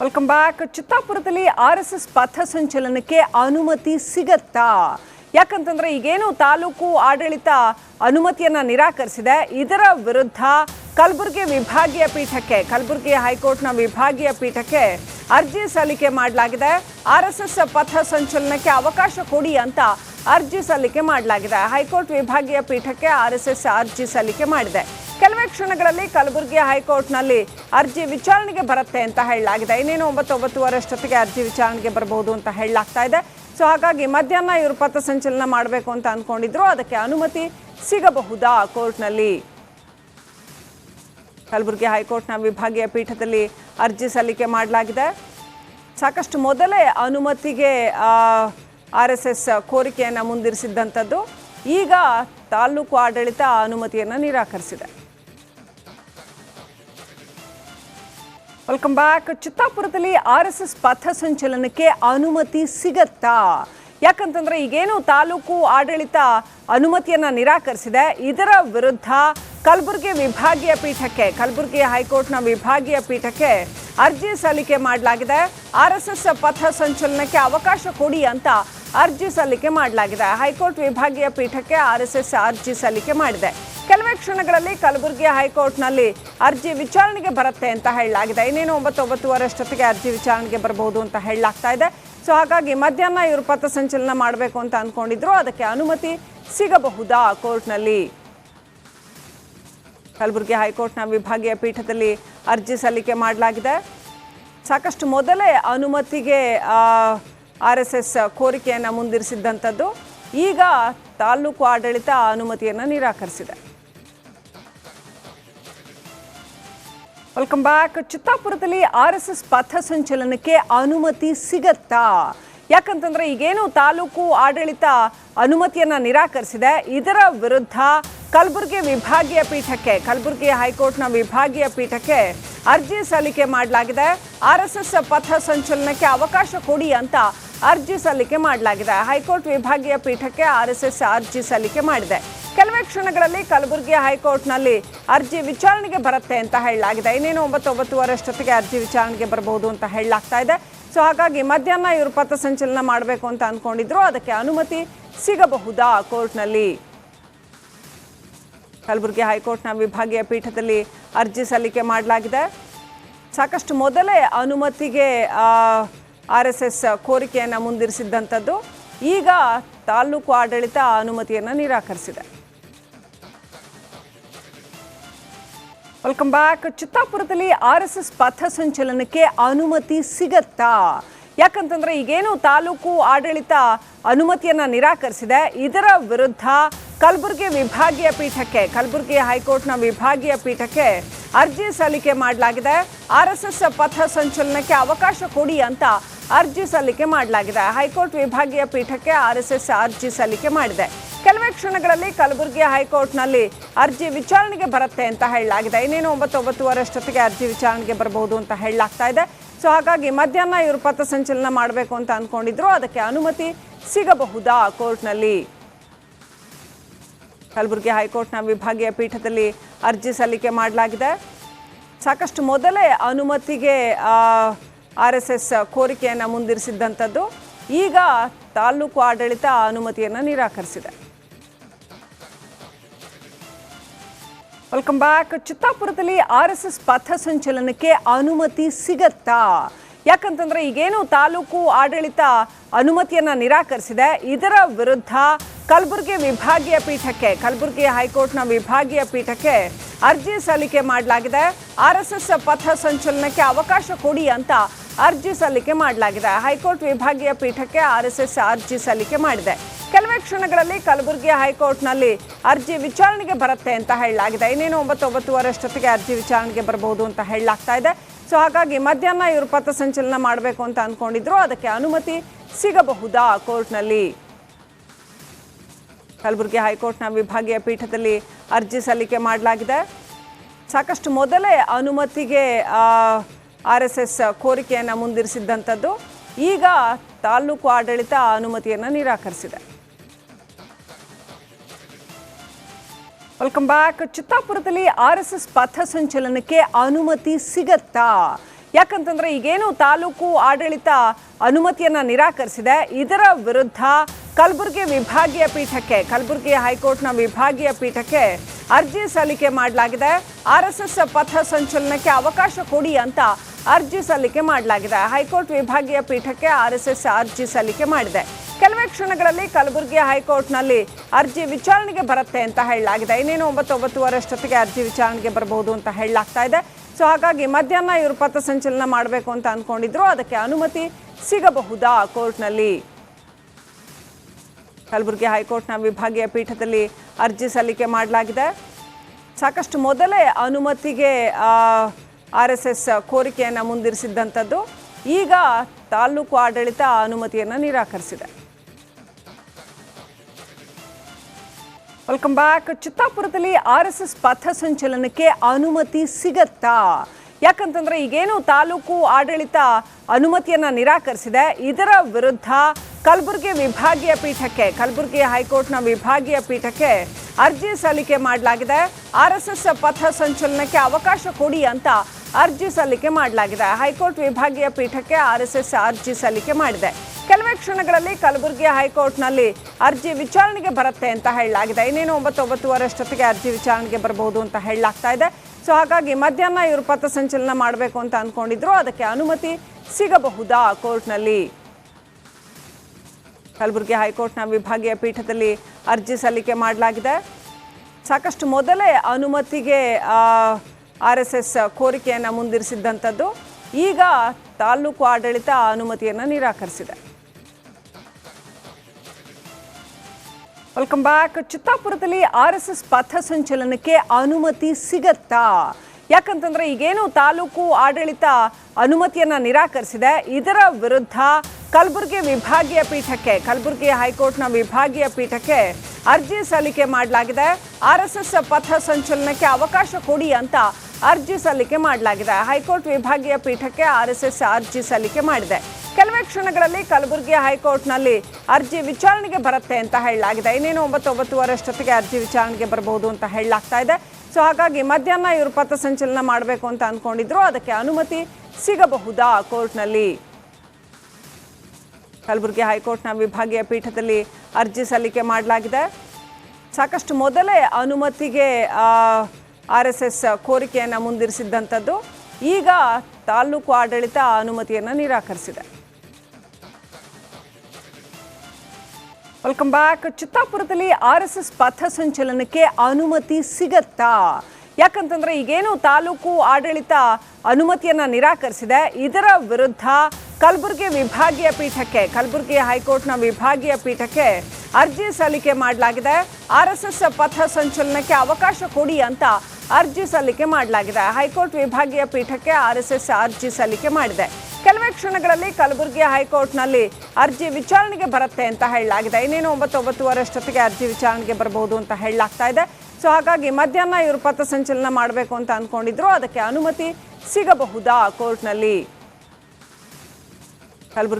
Welcome back ಚಿತ್ತಾಪುರದಲ್ಲಿ R S S ಪಥ ಸಂಚಲನಕ್ಕೆ ಅನುಮತಿ ಸಿಗತ್ತಾ? ಯಾಕಂತಂದ್ರೆ ಈಗೇನು ತಾಲೂಕು ಆಡಳಿತ ಅನುಮತಿಯನ್ನ ನಿರಾಕರಿಸಿದೆ. ಇದರ ವಿರುದ್ಧ ಕಲಬುರಗಿ ವಿಭಾಗೀಯ ಪೀಠಕ್ಕೆ, ಕಲಬುರಗಿ ಹೈಕೋರ್ಟ್ನ ವಿಭಾಗೀಯ ಪೀಠಕ್ಕೆ ಅರ್ಜಿ ಸಲ್ಲಿಕೆ ಮಾಡಲಾಗಿದೆ. ಆರ್ ಎಸ್ ಎಸ್ ಪಥ ಸಂಚಲನಕ್ಕೆ ಅವಕಾಶ ಕೊಡಿ ಅಂತ ಅರ್ಜಿ ಸಲ್ಲಿಕೆ ಮಾಡಲಾಗಿದೆ. ಹೈಕೋರ್ಟ್ ವಿಭಾಗೀಯ ಪೀಠಕ್ಕೆ ಆರ್ ಎಸ್ ಎಸ್ ಅರ್ಜಿ ಸಲ್ಲಿಕೆ ಮಾಡಿದೆ. ಕೆಲವೇ ಕ್ಷಣಗಳಲ್ಲಿ ಕಲಬುರಗಿ ಹೈಕೋರ್ಟ್ನಲ್ಲಿ ಅರ್ಜಿ ವಿಚಾರಣೆಗೆ ಬರುತ್ತೆ ಅಂತ ಹೇಳಲಾಗಿದೆ. ಇನ್ನೇನು ಒಂಬತ್ತು ಒಂಬತ್ತುವರೆಷ್ಟೊತ್ತಿಗೆ ಅರ್ಜಿ ವಿಚಾರಣೆಗೆ ಬರಬಹುದು ಅಂತ ಹೇಳಲಾಗ್ತಾ ಇದೆ. ಸೊ ಹಾಗಾಗಿ ಮಧ್ಯಾಹ್ನ ಇವರು ಪಥಸಂಚಲನ ಮಾಡಬೇಕು ಅಂತ ಅಂದ್ಕೊಂಡಿದ್ರು ಅದಕ್ಕೆ ಅನುಮತಿ ಸಿಗಬಹುದಾ ಕೋರ್ಟ್ನಲ್ಲಿ? ಕಲಬುರಗಿ ಹೈಕೋರ್ಟ್ನ ವಿಭಾಗೀಯ ಪೀಠದಲ್ಲಿ ಅರ್ಜಿ ಸಲ್ಲಿಕೆ ಮಾಡಲಾಗಿದೆ. ಸಾಕಷ್ಟು ಮೊದಲೇ ಅನುಮತಿಗೆ ಆರ್ ಎಸ್ ಎಸ್ ಕೋರಿಕೆಯನ್ನು ಮುಂದಿರಿಸಿದ್ದಂಥದ್ದು. ಈಗ ತಾಲೂಕು ಆಡಳಿತ ಅನುಮತಿಯನ್ನು ನಿರಾಕರಿಸಿದೆ. ವೆಲ್ಕಮ್ ಬ್ಯಾಕ್ ಚಿತ್ತಾಪುರದಲ್ಲಿ ಆರ್ ಎಸ್ ಎಸ್ ಪಥಸಂಚಲನಕ್ಕೆ ಅನುಮತಿ ಸಿಗತ್ತಾ? ಯಾಕಂತಂದ್ರೆ ಈಗೇನು ತಾಲೂಕು ಆಡಳಿತ ಅನುಮತಿಯನ್ನ ನಿರಾಕರಿಸಿದೆ. ಇದರ ವಿರುದ್ಧ ಕಲಬುರಗಿ ವಿಭಾಗೀಯ ಪೀಠಕ್ಕೆ, ಕಲಬುರಗಿ ಹೈಕೋರ್ಟ್ನ ವಿಭಾಗೀಯ ಪೀಠಕ್ಕೆ ಅರ್ಜಿ ಸಲ್ಲಿಕೆ ಮಾಡಲಾಗಿದೆ. ಆರ್ ಎಸ್ ಎಸ್ ಪಥ ಸಂಚಲನಕ್ಕೆ ಅವಕಾಶ ಕೊಡಿ ಅಂತ ಅರ್ಜಿ ಸಲ್ಲಿಕೆ ಮಾಡಲಾಗಿದೆ. ಹೈಕೋರ್ಟ್ ವಿಭಾಗೀಯ ಪೀಠಕ್ಕೆ ಆರ್ ಎಸ್ ಎಸ್ ಅರ್ಜಿ ಸಲ್ಲಿಕೆ ಮಾಡಿದೆ. ಕೆಲವೇ ಕ್ಷಣಗಳಲ್ಲಿ ಕಲಬುರಗಿ ಹೈಕೋರ್ಟ್ನಲ್ಲಿ ಅರ್ಜಿ ವಿಚಾರಣೆಗೆ ಬರುತ್ತೆ ಅಂತ ಹೇಳಲಾಗಿದೆ. ಇನ್ನೇನು ಒಂಬತ್ತು ಒಂಬತ್ತುವರೆಷ್ಟೊತ್ತಿಗೆ ಅರ್ಜಿ ವಿಚಾರಣೆಗೆ ಬರಬಹುದು ಅಂತ ಹೇಳಲಾಗ್ತಾ ಇದೆ. ಸೊ ಹಾಗಾಗಿ ಮಧ್ಯಾಹ್ನ ಇವರು ಪಥಸಂಚಲನ ಮಾಡಬೇಕು ಅಂತ ಅಂದ್ಕೊಂಡಿದ್ರು ಅದಕ್ಕೆ ಅನುಮತಿ ಸಿಗಬಹುದಾ ಕೋರ್ಟ್ನಲ್ಲಿ? ಕಲಬುರಗಿ ಹೈಕೋರ್ಟ್ನ ವಿಭಾಗೀಯ ಪೀಠದಲ್ಲಿ ಅರ್ಜಿ ಸಲ್ಲಿಕೆ ಮಾಡಲಾಗಿದೆ. ಸಾಕಷ್ಟು ಮೊದಲೇ ಅನುಮತಿಗೆ ಆರ್ ಎಸ್ ಎಸ್ ಕೋರಿಕೆಯನ್ನು ಮುಂದಿರಿಸಿದ್ದಂಥದ್ದು. ಈಗ ತಾಲೂಕು ಆಡಳಿತ ಅನುಮತಿಯನ್ನು ನಿರಾಕರಿಸಿದೆ. ವೆಲ್ಕಮ್ ಬ್ಯಾಕ್ ಚಿತ್ತಾಪುರದಲ್ಲಿ ಆರ್ ಎಸ್ ಎಸ್ ಪಥ ಸಂಚಲನಕ್ಕೆ ಅನುಮತಿ ಸಿಗತ್ತಾ? ಯಾಕಂತಂದ್ರೆ ಈಗೇನು ತಾಲೂಕು ಆಡಳಿತ ಅನುಮತಿಯನ್ನ ನಿರಾಕರಿಸಿದೆ. ಇದರ ವಿರುದ್ಧ ಕಲಬುರಗಿ ವಿಭಾಗೀಯ ಪೀಠಕ್ಕೆ, ಕಲಬುರಗಿ ಹೈಕೋರ್ಟ್ನ ವಿಭಾಗೀಯ ಪೀಠಕ್ಕೆ ಅರ್ಜಿ ಸಲ್ಲಿಕೆ ಮಾಡಲಾಗಿದೆ. ಆರ್ ಎಸ್ ಎಸ್ ಪಥ ಸಂಚಲನಕ್ಕೆ ಅವಕಾಶ ಕೊಡಿ ಅಂತ ಅರ್ಜಿ ಸಲ್ಲಿಕೆ ಮಾಡಲಾಗಿದೆ. ಹೈಕೋರ್ಟ್ ವಿಭಾಗೀಯ ಪೀಠಕ್ಕೆ ಆರ್ ಎಸ್ ಎಸ್ ಅರ್ಜಿ ಸಲ್ಲಿಕೆ ಮಾಡಿದೆ. ಕೆಲವೇ ಕ್ಷಣಗಳಲ್ಲಿ ಕಲಬುರಗಿ ಹೈಕೋರ್ಟ್ನಲ್ಲಿ ಅರ್ಜಿ ವಿಚಾರಣೆಗೆ ಬರುತ್ತೆ ಅಂತ ಹೇಳಲಾಗಿದೆ. ಇನ್ನೇನು ಒಂಬತ್ತು ಒಂಬತ್ತುವರೆಷ್ಟೊತ್ತಿಗೆ ಅರ್ಜಿ ವಿಚಾರಣೆಗೆ ಬರಬಹುದು ಅಂತ ಹೇಳಲಾಗ್ತಾ ಇದೆ. ಸೊ ಹಾಗಾಗಿ ಮಧ್ಯಾಹ್ನ ಇವರು ಪಥಸಂಚಲನ ಮಾಡಬೇಕು ಅಂತ ಅಂದ್ಕೊಂಡಿದ್ರು ಅದಕ್ಕೆ ಅನುಮತಿ ಸಿಗಬಹುದಾ ಕೋರ್ಟ್ನಲ್ಲಿ? ಕಲಬುರಗಿ ಹೈಕೋರ್ಟ್ನ ವಿಭಾಗೀಯ ಪೀಠದಲ್ಲಿ ಅರ್ಜಿ ಸಲ್ಲಿಕೆ ಮಾಡಲಾಗಿದೆ. ಸಾಕಷ್ಟು ಮೊದಲೇ ಅನುಮತಿಗೆ ಆರ್ ಎಸ್ ಎಸ್ ಕೋರಿಕೆಯನ್ನು ಮುಂದಿರಿಸಿದ್ದಂಥದ್ದು. ಈಗ ತಾಲೂಕು ಆಡಳಿತ ಅನುಮತಿಯನ್ನು ನಿರಾಕರಿಸಿದೆ. ವೆಲ್ಕಮ್ ಬ್ಯಾಕ್ ಚಿತ್ತಾಪುರದಲ್ಲಿ ಆರ್ ಎಸ್ ಎಸ್ ಪಥ ಸಂಚಲನಕ್ಕೆ ಅನುಮತಿ ಸಿಗತ್ತಾ? ಯಾಕಂತಂದ್ರೆ ಈಗೇನು ತಾಲೂಕು ಆಡಳಿತ ಅನುಮತಿಯನ್ನ ನಿರಾಕರಿಸಿದೆ. ಇದರ ವಿರುದ್ಧ ಕಲಬುರಗಿ ವಿಭಾಗೀಯ ಪೀಠಕ್ಕೆ, ಕಲಬುರಗಿ ಹೈಕೋರ್ಟ್ನ ವಿಭಾಗೀಯ ಪೀಠಕ್ಕೆ ಅರ್ಜಿ ಸಲ್ಲಿಕೆ ಮಾಡಲಾಗಿದೆ. ಆರ್ ಎಸ್ ಎಸ್ ಪಥ ಸಂಚಲನಕ್ಕೆ ಅವಕಾಶ ಕೊಡಿ ಅಂತ ಅರ್ಜಿ ಸಲ್ಲಿಕೆ ಮಾಡಲಾಗಿದೆ. ಹೈಕೋರ್ಟ್ ವಿಭಾಗೀಯ ಪೀಠಕ್ಕೆ ಆರ್ ಎಸ್ ಎಸ್ ಅರ್ಜಿ ಸಲ್ಲಿಕೆ ಮಾಡಿದೆ. ಕೆಲವೇ ಕ್ಷಣಗಳಲ್ಲಿ ಕಲಬುರಗಿ ಹೈಕೋರ್ಟ್ನಲ್ಲಿ ಅರ್ಜಿ ವಿಚಾರಣೆಗೆ ಬರುತ್ತೆ ಅಂತ ಹೇಳಲಾಗಿದೆ. ಇನ್ನೇನು ಒಂಬತ್ತು ಒಂಬತ್ತುವರೆಷ್ಟೊತ್ತಿಗೆ ಅರ್ಜಿ ವಿಚಾರಣೆಗೆ ಬರಬಹುದು ಅಂತ ಹೇಳಲಾಗ್ತಾ ಇದೆ. ಸೊ ಹಾಗಾಗಿ ಮಧ್ಯಾಹ್ನ ಇವರು ಪಥಸಂಚಲನ ಮಾಡಬೇಕು ಅಂತ ಅಂದ್ಕೊಂಡಿದ್ರು ಅದಕ್ಕೆ ಅನುಮತಿ ಸಿಗಬಹುದಾ ಕೋರ್ಟ್ನಲ್ಲಿ? ಕಲಬುರಗಿ ಹೈಕೋರ್ಟ್ನ ವಿಭಾಗೀಯ ಪೀಠದಲ್ಲಿ ಅರ್ಜಿ ಸಲ್ಲಿಕೆ ಮಾಡಲಾಗಿದೆ. ಸಾಕಷ್ಟು ಮೊದಲೇ ಅನುಮತಿಗೆ ಆರ್ ಎಸ್ ಎಸ್ ಕೋರಿಕೆಯನ್ನು ಮುಂದಿರಿಸಿದ್ದಂಥದ್ದು. ಈಗ ತಾಲೂಕು ಆಡಳಿತ ಅನುಮತಿಯನ್ನು ನಿರಾಕರಿಸಿದೆ. ವೆಲ್ಕಮ್ ಬ್ಯಾಕ್ ಚಿತ್ತಾಪುರದಲ್ಲಿ ಆರ್ ಎಸ್ ಎಸ್ ಪಥಸಂಚಲನಕ್ಕೆ ಅನುಮತಿ ಸಿಗತ್ತಾ? ಯಾಕಂತಂದ್ರೆ ಈಗೇನು ತಾಲೂಕು ಆಡಳಿತ ಅನುಮತಿಯನ್ನ ನಿರಾಕರಿಸಿದೆ. ಇದರ ವಿರುದ್ಧ ಕಲಬುರಗಿ ವಿಭಾಗೀಯ ಪೀಠಕ್ಕೆ, ಕಲಬುರಗಿ ಹೈಕೋರ್ಟ್ನ ವಿಭಾಗೀಯ ಪೀಠಕ್ಕೆ ಅರ್ಜಿ ಸಲ್ಲಿಕೆ ಮಾಡಲಾಗಿದೆ. ಆರ್ ಎಸ್ ಎಸ್ ಪಥ ಸಂಚಲನಕ್ಕೆ ಅವಕಾಶ ಕೊಡಿ ಅಂತ ಅರ್ಜಿ ಸಲ್ಲಿಕೆ ಮಾಡಲಾಗಿದೆ. ಹೈಕೋರ್ಟ್ ವಿಭಾಗೀಯ ಪೀಠಕ್ಕೆ ಆರ್ ಎಸ್ ಅರ್ಜಿ ಸಲ್ಲಿಕೆ ಮಾಡಿದೆ. ಕ್ಷಣಗಳಲ್ಲಿ ಕಲಬುರಗಿ ಹೈಕೋರ್ಟ್ನಲ್ಲಿ ಅರ್ಜಿ ವಿಚಾರಣೆಗೆ ಬರುತ್ತೆ ಅಂತ ಹೇಳಲಾಗಿದೆ. ಇನ್ನೇನು ಒಂಬತ್ತು ಒಂಬತ್ತುವರೆಷ್ಟೊತ್ತಿಗೆ ಅರ್ಜಿ ವಿಚಾರಣೆಗೆ ಬರಬಹುದು ಅಂತ ಹೇಳಲಾಗ್ತಾ ಇದೆ. ಸೊ ಹಾಗಾಗಿ ಮಧ್ಯಾಹ್ನ ಇವರು ಪಥಸಂಚಲನ ಮಾಡಬೇಕು ಅಂತ ಅಂದ್ಕೊಂಡಿದ್ರು ಅದಕ್ಕೆ ಅನುಮತಿ ಸಿಗಬಹುದಾ ಕೋರ್ಟ್ನಲ್ಲಿ? ಕಲಬುರಗಿ ಹೈಕೋರ್ಟ್ನ ವಿಭಾಗೀಯ ಪೀಠದಲ್ಲಿ ಅರ್ಜಿ ಸಲ್ಲಿಕೆ ಮಾಡಲಾಗಿದೆ. ಸಾಕಷ್ಟು ಮೊದಲೇ ಅನುಮತಿಗೆ ಆರ್ ಎಸ್ ಎಸ್ ಕೋರಿಕೆಯನ್ನು ಮುಂದಿರಿಸಿದ್ದಂಥದ್ದು. ಈಗ ತಾಲೂಕು ಆಡಳಿತ ಅನುಮತಿಯನ್ನು ನಿರಾಕರಿಸಿದೆ. ವೆಲ್ಕಮ್ ಬ್ಯಾಕ್ ಚಿತ್ತಾಪುರದಲ್ಲಿ ಆರ್ ಎಸ್ ಎಸ್ ಪಥ ಸಂಚಲನಕ್ಕೆ ಅನುಮತಿ ಸಿಗತ್ತಾ? ಯಾಕಂತಂದ್ರೆ ಈಗೇನು ತಾಲೂಕು ಆಡಳಿತ ಅನುಮತಿಯನ್ನ ನಿರಾಕರಿಸಿದೆ. ಇದರ ವಿರುದ್ಧ ಕಲಬುರಗಿ ವಿಭಾಗೀಯ ಪೀಠಕ್ಕೆ, ಕಲಬುರಗಿ ಹೈಕೋರ್ಟ್ನ ವಿಭಾಗೀಯ ಪೀಠಕ್ಕೆ ಅರ್ಜಿ ಸಲ್ಲಿಕೆ ಮಾಡಲಾಗಿದೆ. ಆರ್ ಎಸ್ ಎಸ್ ಪಥ ಸಂಚಲನಕ್ಕೆ ಅವಕಾಶ ಕೊಡಿ ಅಂತ ಅರ್ಜಿ ಸಲ್ಲಿಕೆ ಮಾಡಲಾಗಿದೆ. ಹೈಕೋರ್ಟ್ ವಿಭಾಗೀಯ ಪೀಠಕ್ಕೆ ಆರ್ ಎಸ್ ಎಸ್ ಅರ್ಜಿ ಸಲ್ಲಿಕೆ ಮಾಡಿದೆ. ಕೆಲವೇ ಕ್ಷಣಗಳಲ್ಲಿ ಕಲಬುರಗಿ ಹೈಕೋರ್ಟ್ನಲ್ಲಿ ಅರ್ಜಿ ವಿಚಾರಣೆಗೆ ಬರುತ್ತೆ ಅಂತ ಹೇಳಲಾಗಿದೆ. ಇನ್ನೇನು ಒಂಬತ್ತು ಒಂಬತ್ತುವರೆಷ್ಟೊತ್ತಿಗೆ ಅರ್ಜಿ ವಿಚಾರಣೆಗೆ ಬರಬಹುದು ಅಂತ ಹೇಳಲಾಗ್ತಾ ಇದೆ. ಸೊ ಹಾಗಾಗಿ ಮಧ್ಯಾಹ್ನ ಇವರು ಪಥಸಂಚಲನ ಮಾಡಬೇಕು ಅಂತ ಅಂದ್ಕೊಂಡಿದ್ರು ಅದಕ್ಕೆ ಅನುಮತಿ ಸಿಗಬಹುದಾ ಕೋರ್ಟ್ನಲ್ಲಿ? ಕಲಬುರಗಿ ಹೈಕೋರ್ಟ್ನ ವಿಭಾಗೀಯ ಪೀಠದಲ್ಲಿ ಅರ್ಜಿ ಸಲ್ಲಿಕೆ ಮಾಡಲಾಗಿದೆ. ಸಾಕಷ್ಟು ಮೊದಲೇ ಅನುಮತಿಗೆ ಆರ್ ಎಸ್ ಎಸ್ ಕೋರಿಕೆಯನ್ನು ಮುಂದಿರಿಸಿದ್ದಂಥದ್ದು. ಈಗ ತಾಲೂಕು ಆಡಳಿತ ಅನುಮತಿಯನ್ನು ನಿರಾಕರಿಸಿದೆ. ವೆಲ್ಕಮ್ ಬ್ಯಾಕ್ ಚಿತ್ತಾಪುರದಲ್ಲಿ ಆರ್ ಎಸ್ ಎಸ್ ಪಥ ಸಂಚಲನಕ್ಕೆ ಅನುಮತಿ ಸಿಗತ್ತಾ? ಯಾಕಂತಂದ್ರೆ ಈಗೇನು ತಾಲೂಕು ಆಡಳಿತ ಅನುಮತಿಯನ್ನ ನಿರಾಕರಿಸಿದೆ. ಇದರ ವಿರುದ್ಧ ಕಲಬುರಗಿ ವಿಭಾಗೀಯ ಪೀಠಕ್ಕೆ, ಕಲಬುರಗಿ ಹೈಕೋರ್ಟ್ನ ವಿಭಾಗೀಯ ಪೀಠಕ್ಕೆ ಅರ್ಜಿ ಸಲ್ಲಿಕೆ ಮಾಡಲಾಗಿದೆ. ಆರ್ ಎಸ್ ಎಸ್ ಪಥ ಸಂಚಲನಕ್ಕೆ ಅವಕಾಶ ಕೊಡಿ ಅಂತ ಅರ್ಜಿ ಸಲ್ಲಿಕೆ ಮಾಡಲಾಗಿದೆ. ಹೈಕೋರ್ಟ್ ವಿಭಾಗೀಯ ಪೀಠಕ್ಕೆ ಆರ್ ಎಸ್ ಎಸ್ ಅರ್ಜಿ ಸಲ್ಲಿಕೆ ಮಾಡಿದೆ. ಕೆಲವೇ ಕ್ಷಣಗಳಲ್ಲಿ ಕಲಬುರಗಿ ಹೈಕೋರ್ಟ್ನಲ್ಲಿ ಅರ್ಜಿ ವಿಚಾರಣೆಗೆ ಬರುತ್ತೆ ಅಂತ ಹೇಳಲಾಗಿದೆ. ಇನ್ನೇನು ಒಂಬತ್ತು ಒಂಬತ್ತುವರೆಷ್ಟೊತ್ತಿಗೆ ಅರ್ಜಿ ವಿಚಾರಣೆಗೆ ಬರಬಹುದು ಅಂತ ಹೇಳಲಾಗ್ತಾ ಇದೆ. ಸೊ ಹಾಗಾಗಿ ಮಧ್ಯಾಹ್ನ ಇವರು ಪಥಸಂಚಲನ ಮಾಡಬೇಕು ಅಂತ ಅಂದ್ಕೊಂಡಿದ್ರು ಅದಕ್ಕೆ ಅನುಮತಿ ಸಿಗಬಹುದಾ ಕೋರ್ಟ್ನಲ್ಲಿ? ಕಲಬುರಗಿ ಹೈಕೋರ್ಟ್ನ ವಿಭಾಗೀಯ ಪೀಠದಲ್ಲಿ ಅರ್ಜಿ ಸಲ್ಲಿಕೆ ಮಾಡಲಾಗಿದೆ. ಸಾಕಷ್ಟು ಮೊದಲೇ ಅನುಮತಿಗೆ ಆರ್ ಎಸ್ ಎಸ್ ಕೋರಿಕೆಯನ್ನು ಮುಂದಿರಿಸಿದ್ದಂಥದ್ದು. ಈಗ ತಾಲೂಕು ಆಡಳಿತ ಅನುಮತಿಯನ್ನು ನಿರಾಕರಿಸಿದೆ. ವೆಲ್ಕಮ್ ಬ್ಯಾಕ್ ಚಿತ್ತಾಪುರದಲ್ಲಿ ಆರ್ ಎಸ್ ಎಸ್ ಪಥ ಸಂಚಲನಕ್ಕೆ ಅನುಮತಿ ಸಿಗತ್ತಾ? ಯಾಕಂತಂದ್ರೆ ಈಗೇನು ತಾಲೂಕು ಆಡಳಿತ ಅನುಮತಿಯನ್ನ ನಿರಾಕರಿಸಿದೆ. ಇದರ ವಿರುದ್ಧ ಕಲಬುರಗಿ ವಿಭಾಗೀಯ ಪೀಠಕ್ಕೆ, ಕಲಬುರಗಿ ಹೈಕೋರ್ಟ್ನ ವಿಭಾಗೀಯ ಪೀಠಕ್ಕೆ ಅರ್ಜಿ ಸಲ್ಲಿಕೆ ಮಾಡಲಾಗಿದೆ. ಆರ್ ಎಸ್ ಎಸ್ ಪಥ ಸಂಚಲನಕ್ಕೆ ಅವಕಾಶ ಕೊಡಿ ಅಂತ ಅರ್ಜಿ ಸಲ್ಲಿಕೆ ಮಾಡಲಾಗಿದೆ. ಹೈಕೋರ್ಟ್ ವಿಭಾಗೀಯ ಪೀಠಕ್ಕೆ ಆರ್ ಎಸ್ ಎಸ್ ಅರ್ಜಿ ಸಲ್ಲಿಕೆ ಮಾಡಿದೆ. ಕೆಲವೇ ಕ್ಷಣಗಳಲ್ಲಿ ಕಲಬುರಗಿ ಹೈಕೋರ್ಟ್ನಲ್ಲಿ ಅರ್ಜಿ ವಿಚಾರಣೆಗೆ ಬರುತ್ತೆ ಅಂತ ಹೇಳಲಾಗಿದೆ. ಇನ್ನೇನು ಒಂಬತ್ತು ಒಂಬತ್ತುವರೆಷ್ಟೊತ್ತಿಗೆ ಅರ್ಜಿ ವಿಚಾರಣೆಗೆ ಬರಬಹುದು ಅಂತ ಹೇಳಲಾಗ್ತಾ ಇದೆ. ಸೊ ಹಾಗಾಗಿ ಮಧ್ಯಾಹ್ನ ಇವರು ಪಥಸಂಚಲನ ಮಾಡಬೇಕು ಅಂತ ಅಂದ್ಕೊಂಡಿದ್ರು. ಅದಕ್ಕೆ ಅನುಮತಿ ಸಿಗಬಹುದಾ ಕೋರ್ಟ್ನಲ್ಲಿ? ಕಲಬುರಗಿ ಹೈಕೋರ್ಟ್ನ ವಿಭಾಗೀಯ ಪೀಠದಲ್ಲಿ ಅರ್ಜಿ ಸಲ್ಲಿಕೆ ಮಾಡಲಾಗಿದೆ. ಸಾಕಷ್ಟು ಮೊದಲೇ ಅನುಮತಿಗೆ ಆರ್ ಎಸ್ ಎಸ್ ಕೋರಿಕೆಯನ್ನು ಮುಂದಿರಿಸಿದ್ದಂಥದ್ದು. ಈಗ ತಾಲೂಕು ಆಡಳಿತ ಅನುಮತಿಯನ್ನು ನಿರಾಕರಿಸಿದೆ. ವೆಲ್ಕಮ್ ಬ್ಯಾಕ್ ಚಿತ್ತಾಪುರದಲ್ಲಿ ಆರ್ ಎಸ್ ಎಸ್ ಪಥ ಸಂಚಲನಕ್ಕೆ ಅನುಮತಿ ಸಿಗತ್ತಾ? ಯಾಕಂತಂದ್ರೆ ಈಗೇನು ತಾಲೂಕು ಆಡಳಿತ ಅನುಮತಿಯನ್ನ ನಿರಾಕರಿಸಿದೆ. ಇದರ ವಿರುದ್ಧ ಕಲಬುರಗಿ ವಿಭಾಗೀಯ ಪೀಠಕ್ಕೆ, ಕಲಬುರಗಿ ಹೈಕೋರ್ಟ್ನ ವಿಭಾಗೀಯ ಪೀಠಕ್ಕೆ ಅರ್ಜಿ ಸಲ್ಲಿಕೆ ಮಾಡಲಾಗಿದೆ. ಆರ್ ಎಸ್ ಎಸ್ ಪಥ ಸಂಚಲನಕ್ಕೆ ಅವಕಾಶ ಕೊಡಿ ಅಂತ ಅರ್ಜಿ ಸಲ್ಲಿಕೆ ಮಾಡಲಾಗಿದೆ. ಹೈಕೋರ್ಟ್ ವಿಭಾಗೀಯ ಪೀಠಕ್ಕೆ ಆರ್ ಎಸ್ ಎಸ್ ಅರ್ಜಿ ಸಲ್ಲಿಕೆ ಮಾಡಿದೆ. ಕೆಲವೇ ಕ್ಷಣಗಳಲ್ಲಿ ಕಲಬುರಗಿ ಹೈಕೋರ್ಟ್ನಲ್ಲಿ ಅರ್ಜಿ ವಿಚಾರಣೆಗೆ ಬರುತ್ತೆ ಅಂತ ಹೇಳಲಾಗಿದೆ. ಇನ್ನೇನು ಒಂಬತ್ತು ಒಂಬತ್ತುವರೆಷ್ಟೊತ್ತಿಗೆ ಅರ್ಜಿ ವಿಚಾರಣೆಗೆ ಬರಬಹುದು ಅಂತ ಹೇಳಲಾಗ್ತಾ ಇದೆ. ಸೊ ಹಾಗಾಗಿ ಮಧ್ಯಾಹ್ನ ಇವರು ಪಥಸಂಚಲನ ಮಾಡಬೇಕು ಅಂತ ಅಂದ್ಕೊಂಡಿದ್ರು. ಅದಕ್ಕೆ ಅನುಮತಿ ಸಿಗಬಹುದಾ ಕೋರ್ಟ್ನಲ್ಲಿ? ಕಲಬುರಗಿ